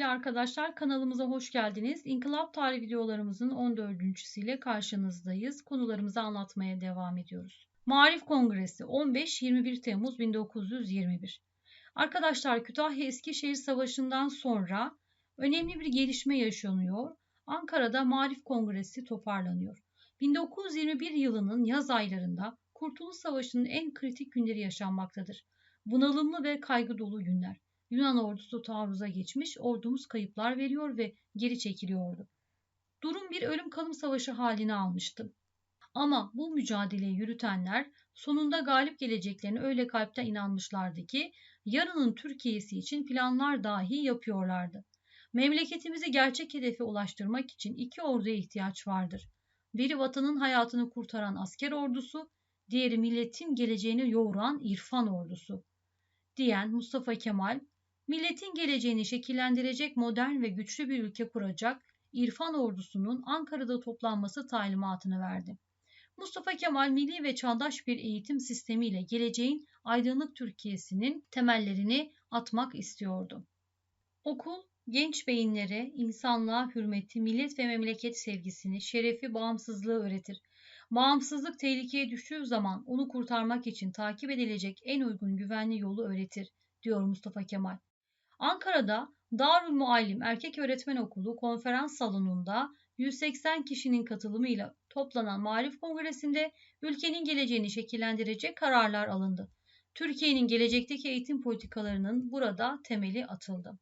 Sevgili arkadaşlar kanalımıza hoş geldiniz. İnkılap Tarihi videolarımızın 14.siyle karşınızdayız. Konularımızı anlatmaya devam ediyoruz. Marif Kongresi 15-21 Temmuz 1921 Arkadaşlar Kütahya Eskişehir Savaşı'ndan sonra önemli bir gelişme yaşanıyor. Ankara'da Marif Kongresi toparlanıyor. 1921 yılının yaz aylarında Kurtuluş Savaşı'nın en kritik günleri yaşanmaktadır. Bunalımlı ve kaygı dolu günler. Yunan ordusu taarruza geçmiş, ordumuz kayıplar veriyor ve geri çekiliyordu. Durum bir ölüm kalım savaşı halini almıştı. Ama bu mücadeleyi yürütenler sonunda galip geleceklerine öyle kalpten inanmışlardı ki yarının Türkiye'si için planlar dahi yapıyorlardı. Memleketimizi gerçek hedefe ulaştırmak için iki orduya ihtiyaç vardır. Biri vatanın hayatını kurtaran asker ordusu, diğeri milletin geleceğini yoğuran irfan ordusu diyen Mustafa Kemal milletin geleceğini şekillendirecek modern ve güçlü bir ülke kuracak İrfan ordusunun Ankara'da toplanması talimatını verdi. Mustafa Kemal milli ve çağdaş bir eğitim sistemiyle geleceğin aydınlık Türkiye'sinin temellerini atmak istiyordu. Okul genç beyinlere insanlığa hürmeti, millet ve memleket sevgisini, şerefi, bağımsızlığı öğretir. Bağımsızlık tehlikeye düştüğü zaman onu kurtarmak için takip edilecek en uygun güvenli yolu öğretir, diyor Mustafa Kemal. Ankara'da Darül Muallim Erkek Öğretmen Okulu konferans salonunda 180 kişinin katılımıyla toplanan Marif Kongresi'nde ülkenin geleceğini şekillendirecek kararlar alındı. Türkiye'nin gelecekteki eğitim politikalarının burada temeli atıldı.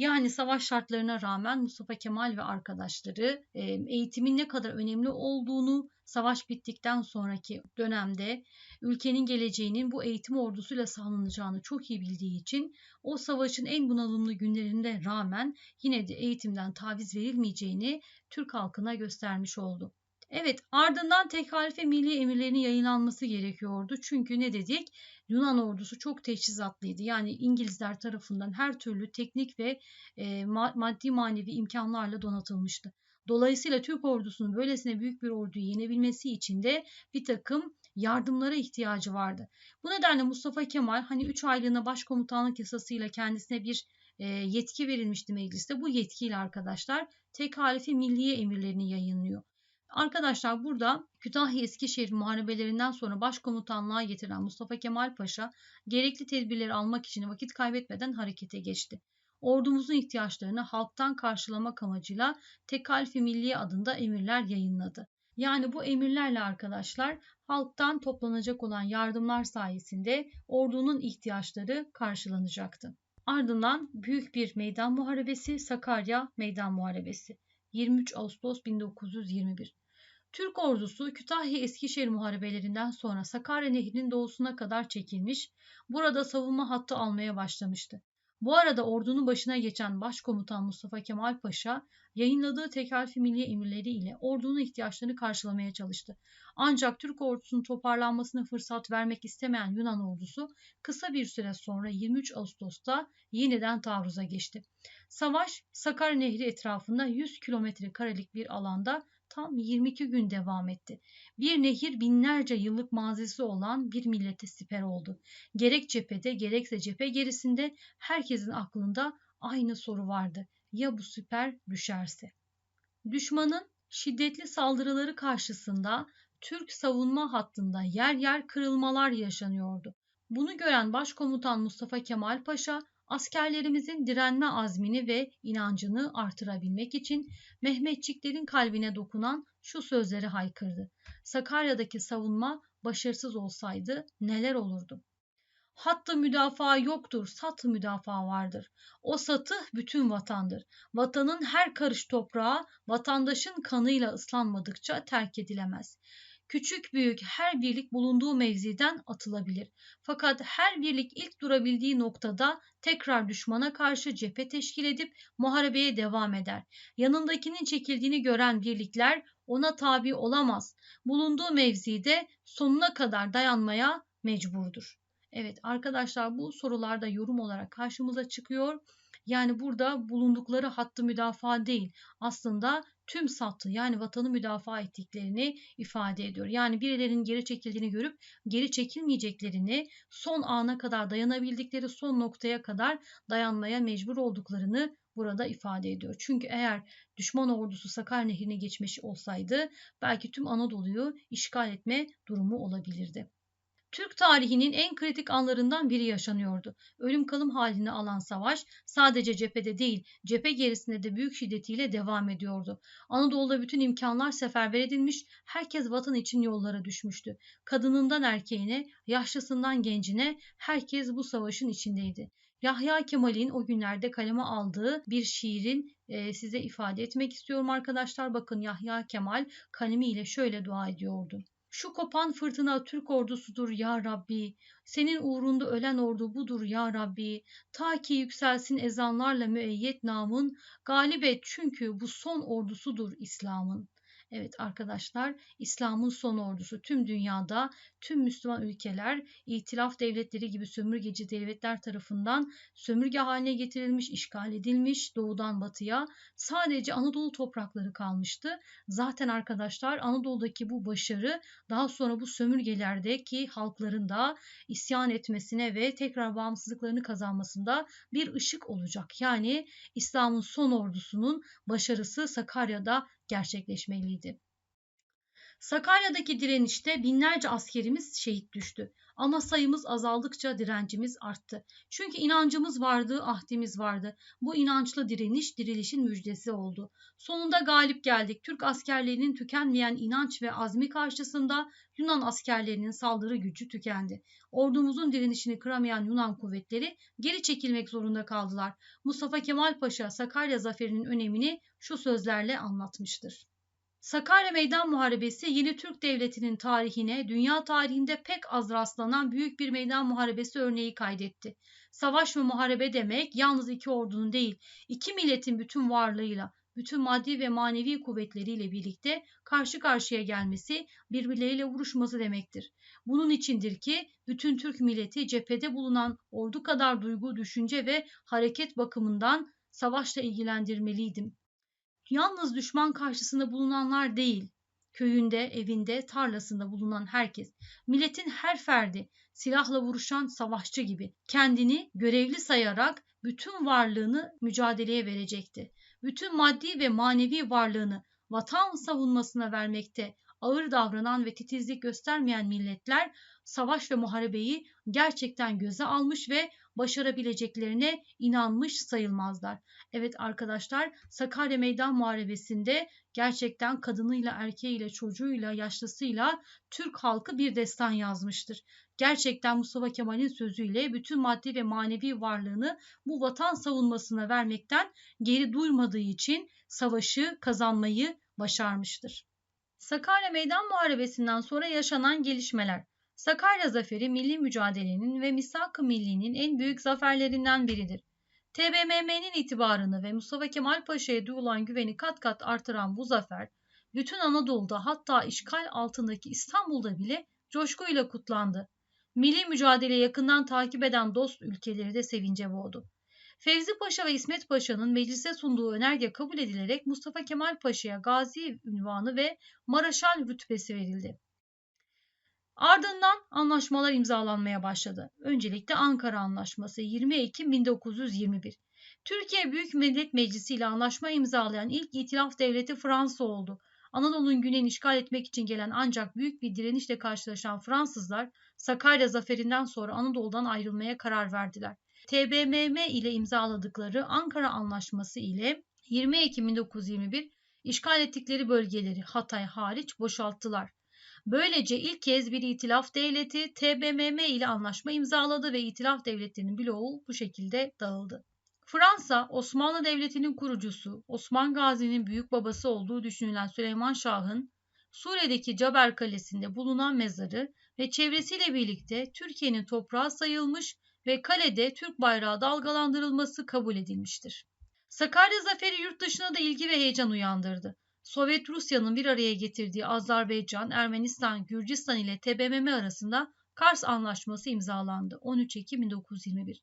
Yani savaş şartlarına rağmen Mustafa Kemal ve arkadaşları eğitimin ne kadar önemli olduğunu savaş bittikten sonraki dönemde ülkenin geleceğinin bu eğitim ordusuyla sağlanacağını çok iyi bildiği için o savaşın en bunalımlı günlerinde rağmen yine de eğitimden taviz verilmeyeceğini Türk halkına göstermiş oldu. Evet ardından tek halife milli emirlerinin yayınlanması gerekiyordu. Çünkü ne dedik? Yunan ordusu çok teçhizatlıydı. Yani İngilizler tarafından her türlü teknik ve e, maddi manevi imkanlarla donatılmıştı. Dolayısıyla Türk ordusunun böylesine büyük bir orduyu yenebilmesi için de bir takım yardımlara ihtiyacı vardı. Bu nedenle Mustafa Kemal hani 3 aylığına başkomutanlık yasasıyla kendisine bir e, yetki verilmişti mecliste. Bu yetkiyle arkadaşlar tek halifi milliye emirlerini yayınlıyor. Arkadaşlar burada Kütahya Eskişehir muharebelerinden sonra başkomutanlığa getiren Mustafa Kemal Paşa gerekli tedbirleri almak için vakit kaybetmeden harekete geçti. Ordumuzun ihtiyaçlarını halktan karşılamak amacıyla Tekalifi Milliye adında emirler yayınladı. Yani bu emirlerle arkadaşlar halktan toplanacak olan yardımlar sayesinde ordunun ihtiyaçları karşılanacaktı. Ardından büyük bir meydan muharebesi Sakarya Meydan Muharebesi 23 Ağustos 1921 Türk ordusu Kütahya Eskişehir muharebelerinden sonra Sakarya Nehri'nin doğusuna kadar çekilmiş, burada savunma hattı almaya başlamıştı. Bu arada ordunun başına geçen Başkomutan Mustafa Kemal Paşa yayınladığı tekalfi milli emirleri ile ordunun ihtiyaçlarını karşılamaya çalıştı. Ancak Türk ordusunun toparlanmasına fırsat vermek istemeyen Yunan ordusu kısa bir süre sonra 23 Ağustos'ta yeniden taarruza geçti. Savaş Sakarya Nehri etrafında 100 kilometre karelik bir alanda tam 22 gün devam etti. Bir nehir binlerce yıllık mazisi olan bir millete siper oldu. Gerek cephede gerekse cephe gerisinde herkesin aklında aynı soru vardı. Ya bu siper düşerse? Düşmanın şiddetli saldırıları karşısında Türk savunma hattında yer yer kırılmalar yaşanıyordu. Bunu gören Başkomutan Mustafa Kemal Paşa askerlerimizin direnme azmini ve inancını artırabilmek için Mehmetçiklerin kalbine dokunan şu sözleri haykırdı. Sakarya'daki savunma başarısız olsaydı neler olurdu? Hattı müdafaa yoktur, satı müdafaa vardır. O satı bütün vatandır. Vatanın her karış toprağı vatandaşın kanıyla ıslanmadıkça terk edilemez. Küçük büyük her birlik bulunduğu mevziden atılabilir. Fakat her birlik ilk durabildiği noktada tekrar düşmana karşı cephe teşkil edip muharebeye devam eder. Yanındakinin çekildiğini gören birlikler ona tabi olamaz. Bulunduğu mevzide sonuna kadar dayanmaya mecburdur. Evet arkadaşlar bu sorularda yorum olarak karşımıza çıkıyor. Yani burada bulundukları hattı müdafaa değil aslında tüm sattı yani vatanı müdafaa ettiklerini ifade ediyor. Yani birilerinin geri çekildiğini görüp geri çekilmeyeceklerini, son ana kadar dayanabildikleri son noktaya kadar dayanmaya mecbur olduklarını burada ifade ediyor. Çünkü eğer düşman ordusu Sakar Nehri'ne geçmiş olsaydı belki tüm Anadolu'yu işgal etme durumu olabilirdi. Türk tarihinin en kritik anlarından biri yaşanıyordu. Ölüm kalım halini alan savaş sadece cephede değil, cephe gerisinde de büyük şiddetiyle devam ediyordu. Anadolu'da bütün imkanlar seferber edilmiş, herkes vatan için yollara düşmüştü. Kadınından erkeğine, yaşlısından gencine herkes bu savaşın içindeydi. Yahya Kemal'in o günlerde kaleme aldığı bir şiirin e, size ifade etmek istiyorum arkadaşlar. Bakın Yahya Kemal kalemiyle şöyle dua ediyordu. Şu kopan fırtına Türk ordusudur ya Rabbi. Senin uğrunda ölen ordu budur ya Rabbi. Ta ki yükselsin ezanlarla müeyyet namın. Galip et çünkü bu son ordusudur İslam'ın. Evet arkadaşlar İslam'ın son ordusu tüm dünyada tüm Müslüman ülkeler itilaf devletleri gibi sömürgeci devletler tarafından sömürge haline getirilmiş, işgal edilmiş doğudan batıya sadece Anadolu toprakları kalmıştı. Zaten arkadaşlar Anadolu'daki bu başarı daha sonra bu sömürgelerdeki halkların da isyan etmesine ve tekrar bağımsızlıklarını kazanmasında bir ışık olacak. Yani İslam'ın son ordusunun başarısı Sakarya'da gerçekleşmeliydi. Sakarya'daki direnişte binlerce askerimiz şehit düştü. Ama sayımız azaldıkça direncimiz arttı. Çünkü inancımız vardı, ahdimiz vardı. Bu inançlı direniş dirilişin müjdesi oldu. Sonunda galip geldik. Türk askerlerinin tükenmeyen inanç ve azmi karşısında Yunan askerlerinin saldırı gücü tükendi. Ordumuzun direnişini kıramayan Yunan kuvvetleri geri çekilmek zorunda kaldılar. Mustafa Kemal Paşa Sakarya zaferinin önemini şu sözlerle anlatmıştır. Sakarya Meydan Muharebesi yeni Türk Devleti'nin tarihine dünya tarihinde pek az rastlanan büyük bir meydan muharebesi örneği kaydetti. Savaş ve muharebe demek yalnız iki ordunun değil, iki milletin bütün varlığıyla, bütün maddi ve manevi kuvvetleriyle birlikte karşı karşıya gelmesi, birbirleriyle vuruşması demektir. Bunun içindir ki bütün Türk milleti cephede bulunan ordu kadar duygu, düşünce ve hareket bakımından savaşla ilgilendirmeliydim. Yalnız düşman karşısında bulunanlar değil, köyünde, evinde, tarlasında bulunan herkes, milletin her ferdi silahla vuruşan savaşçı gibi kendini görevli sayarak bütün varlığını mücadeleye verecekti. Bütün maddi ve manevi varlığını vatan savunmasına vermekte ağır davranan ve titizlik göstermeyen milletler savaş ve muharebeyi gerçekten göze almış ve başarabileceklerine inanmış sayılmazlar. Evet arkadaşlar Sakarya Meydan Muharebesi'nde gerçekten kadınıyla, erkeğiyle, çocuğuyla, yaşlısıyla Türk halkı bir destan yazmıştır. Gerçekten Mustafa Kemal'in sözüyle bütün maddi ve manevi varlığını bu vatan savunmasına vermekten geri duymadığı için savaşı kazanmayı başarmıştır. Sakarya Meydan Muharebesi'nden sonra yaşanan gelişmeler. Sakarya Zaferi milli mücadelenin ve misak-ı millinin en büyük zaferlerinden biridir. TBMM'nin itibarını ve Mustafa Kemal Paşa'ya duyulan güveni kat kat artıran bu zafer, bütün Anadolu'da hatta işgal altındaki İstanbul'da bile coşkuyla kutlandı. Milli mücadele yakından takip eden dost ülkeleri de sevince boğdu. Fevzi Paşa ve İsmet Paşa'nın meclise sunduğu önerge kabul edilerek Mustafa Kemal Paşa'ya gazi ünvanı ve Maraşal rütbesi verildi. Ardından anlaşmalar imzalanmaya başladı. Öncelikle Ankara Anlaşması 20 Ekim 1921. Türkiye Büyük Millet Meclisi ile anlaşma imzalayan ilk itilaf devleti Fransa oldu. Anadolu'nun güneyini işgal etmek için gelen ancak büyük bir direnişle karşılaşan Fransızlar Sakarya zaferinden sonra Anadolu'dan ayrılmaya karar verdiler. TBMM ile imzaladıkları Ankara Anlaşması ile 20 Ekim 1921 işgal ettikleri bölgeleri Hatay hariç boşalttılar. Böylece ilk kez bir itilaf devleti TBMM ile anlaşma imzaladı ve itilaf devletlerinin bloğu bu şekilde dağıldı. Fransa, Osmanlı Devleti'nin kurucusu, Osman Gazi'nin büyük babası olduğu düşünülen Süleyman Şah'ın Suriye'deki Caber Kalesi'nde bulunan mezarı ve çevresiyle birlikte Türkiye'nin toprağı sayılmış ve kalede Türk bayrağı dalgalandırılması kabul edilmiştir. Sakarya zaferi yurt dışına da ilgi ve heyecan uyandırdı. Sovyet Rusya'nın bir araya getirdiği Azerbaycan, Ermenistan, Gürcistan ile TBMM arasında Kars Anlaşması imzalandı 13 Ekim 1921.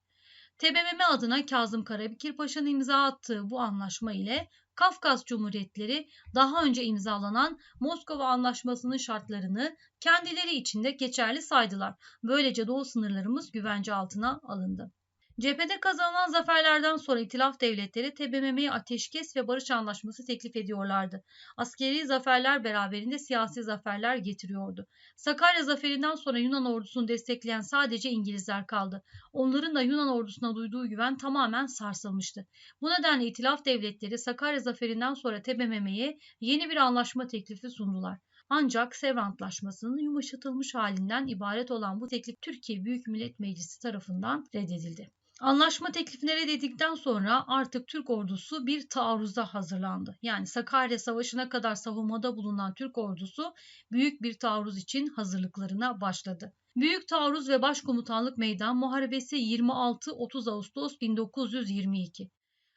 TBMM adına Kazım Karabekir Paşa'nın imza attığı bu anlaşma ile Kafkas Cumhuriyetleri daha önce imzalanan Moskova Anlaşması'nın şartlarını kendileri içinde geçerli saydılar. Böylece doğu sınırlarımız güvence altına alındı. Cephede kazanılan zaferlerden sonra itilaf devletleri TBMM'ye ateşkes ve barış anlaşması teklif ediyorlardı. Askeri zaferler beraberinde siyasi zaferler getiriyordu. Sakarya zaferinden sonra Yunan ordusunu destekleyen sadece İngilizler kaldı. Onların da Yunan ordusuna duyduğu güven tamamen sarsılmıştı. Bu nedenle itilaf devletleri Sakarya zaferinden sonra TBMM'ye yeni bir anlaşma teklifi sundular. Ancak Sevr Antlaşması'nın yumuşatılmış halinden ibaret olan bu teklif Türkiye Büyük Millet Meclisi tarafından reddedildi. Anlaşma teklifini reddedildikten sonra artık Türk ordusu bir taarruza hazırlandı. Yani Sakarya Savaşı'na kadar savunmada bulunan Türk ordusu büyük bir taarruz için hazırlıklarına başladı. Büyük Taarruz ve Başkomutanlık Meydan Muharebesi 26-30 Ağustos 1922.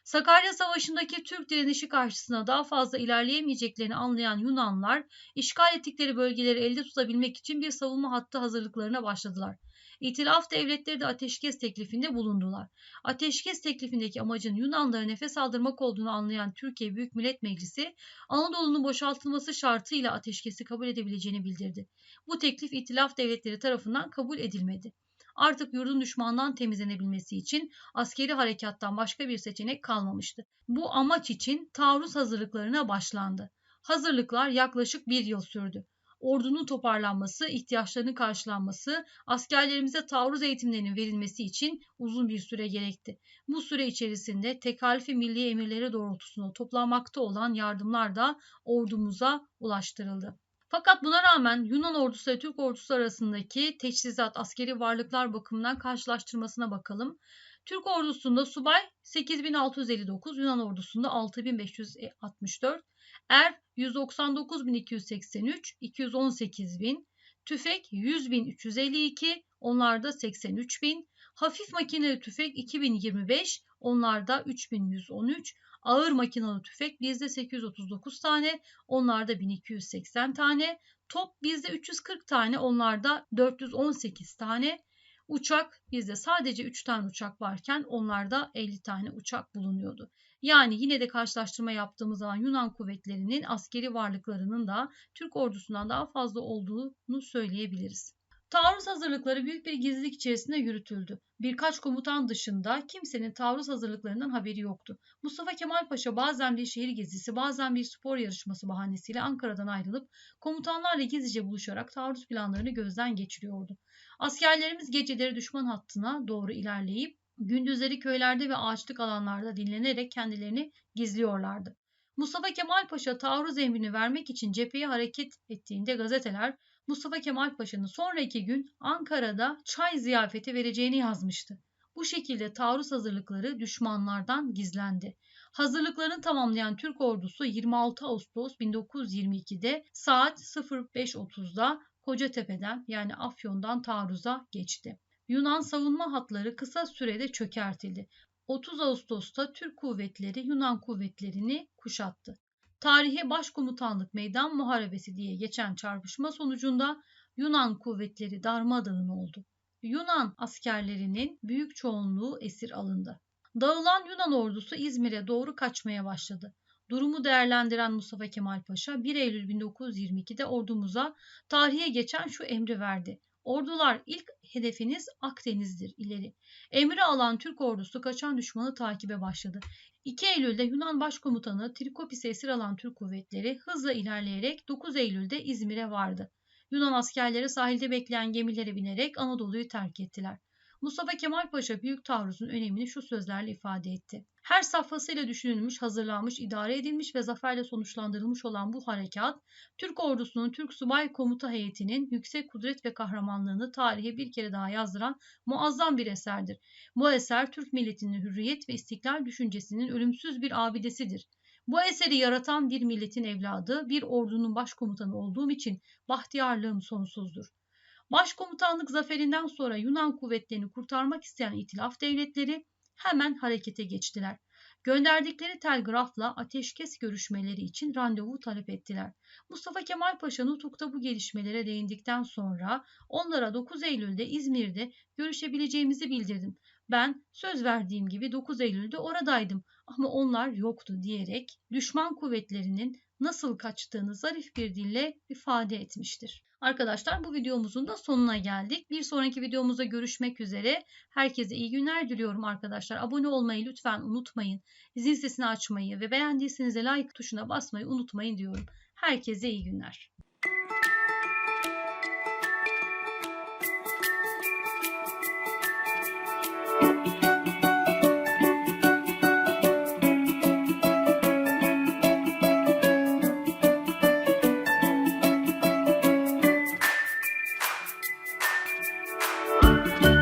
Sakarya Savaşı'ndaki Türk direnişi karşısında daha fazla ilerleyemeyeceklerini anlayan Yunanlar, işgal ettikleri bölgeleri elde tutabilmek için bir savunma hattı hazırlıklarına başladılar. İtilaf devletleri de ateşkes teklifinde bulundular. Ateşkes teklifindeki amacın Yunanlara nefes aldırmak olduğunu anlayan Türkiye Büyük Millet Meclisi Anadolu'nun boşaltılması şartıyla ateşkesi kabul edebileceğini bildirdi. Bu teklif İtilaf devletleri tarafından kabul edilmedi. Artık yurdun düşmandan temizlenebilmesi için askeri harekattan başka bir seçenek kalmamıştı. Bu amaç için taarruz hazırlıklarına başlandı. Hazırlıklar yaklaşık bir yıl sürdü ordunun toparlanması, ihtiyaçlarının karşılanması, askerlerimize taarruz eğitimlerinin verilmesi için uzun bir süre gerekti. Bu süre içerisinde tekalifi milli emirleri doğrultusunda toplanmakta olan yardımlar da ordumuza ulaştırıldı. Fakat buna rağmen Yunan ordusu ve Türk ordusu arasındaki teçhizat, askeri varlıklar bakımından karşılaştırmasına bakalım. Türk ordusunda subay 8659, Yunan ordusunda 6564, er 199.283, 218.000, tüfek 100.352, onlarda 83.000, hafif makineli tüfek 2025, onlarda 3113, ağır makinalı tüfek bizde 839 tane, onlarda 1280 tane, top bizde 340 tane, onlarda 418 tane, Uçak bizde sadece 3 tane uçak varken onlarda 50 tane uçak bulunuyordu. Yani yine de karşılaştırma yaptığımız zaman Yunan kuvvetlerinin askeri varlıklarının da Türk ordusundan daha fazla olduğunu söyleyebiliriz. Taarruz hazırlıkları büyük bir gizlilik içerisinde yürütüldü. Birkaç komutan dışında kimsenin taarruz hazırlıklarından haberi yoktu. Mustafa Kemal Paşa bazen bir şehir gezisi, bazen bir spor yarışması bahanesiyle Ankara'dan ayrılıp komutanlarla gizlice buluşarak taarruz planlarını gözden geçiriyordu. Askerlerimiz geceleri düşman hattına doğru ilerleyip gündüzleri köylerde ve ağaçlık alanlarda dinlenerek kendilerini gizliyorlardı. Mustafa Kemal Paşa taarruz emrini vermek için cepheye hareket ettiğinde gazeteler Mustafa Kemal Paşa'nın sonraki gün Ankara'da çay ziyafeti vereceğini yazmıştı. Bu şekilde taarruz hazırlıkları düşmanlardan gizlendi. Hazırlıklarını tamamlayan Türk ordusu 26 Ağustos 1922'de saat 05.30'da Kocatepe'den yani Afyon'dan taarruza geçti. Yunan savunma hatları kısa sürede çökertildi. 30 Ağustos'ta Türk kuvvetleri Yunan kuvvetlerini kuşattı. Tarihe Başkomutanlık Meydan Muharebesi diye geçen çarpışma sonucunda Yunan kuvvetleri darmadağın oldu. Yunan askerlerinin büyük çoğunluğu esir alındı. Dağılan Yunan ordusu İzmir'e doğru kaçmaya başladı. Durumu değerlendiren Mustafa Kemal Paşa 1 Eylül 1922'de ordumuza tarihe geçen şu emri verdi. Ordular ilk hedefiniz Akdeniz'dir ileri. Emri alan Türk ordusu kaçan düşmanı takibe başladı. 2 Eylül'de Yunan Başkomutanı Trikopis'e esir alan Türk kuvvetleri hızla ilerleyerek 9 Eylül'de İzmir'e vardı. Yunan askerleri sahilde bekleyen gemilere binerek Anadolu'yu terk ettiler. Mustafa Kemal Paşa büyük taarruzun önemini şu sözlerle ifade etti. Her safhasıyla düşünülmüş, hazırlanmış, idare edilmiş ve zaferle sonuçlandırılmış olan bu harekat, Türk ordusunun Türk subay komuta heyetinin yüksek kudret ve kahramanlığını tarihe bir kere daha yazdıran muazzam bir eserdir. Bu eser Türk milletinin hürriyet ve istiklal düşüncesinin ölümsüz bir abidesidir. Bu eseri yaratan bir milletin evladı, bir ordunun başkomutanı olduğum için bahtiyarlığım sonsuzdur. Başkomutanlık zaferinden sonra Yunan kuvvetlerini kurtarmak isteyen itilaf devletleri hemen harekete geçtiler. Gönderdikleri telgrafla ateşkes görüşmeleri için randevu talep ettiler. Mustafa Kemal Paşa Nutuk'ta bu gelişmelere değindikten sonra onlara 9 Eylül'de İzmir'de görüşebileceğimizi bildirdim. Ben söz verdiğim gibi 9 Eylül'de oradaydım ama onlar yoktu diyerek düşman kuvvetlerinin nasıl kaçtığını zarif bir dille ifade etmiştir. Arkadaşlar bu videomuzun da sonuna geldik. Bir sonraki videomuzda görüşmek üzere. Herkese iyi günler diliyorum arkadaşlar. Abone olmayı lütfen unutmayın. Zil sesini açmayı ve beğendiyseniz de like tuşuna basmayı unutmayın diyorum. Herkese iyi günler.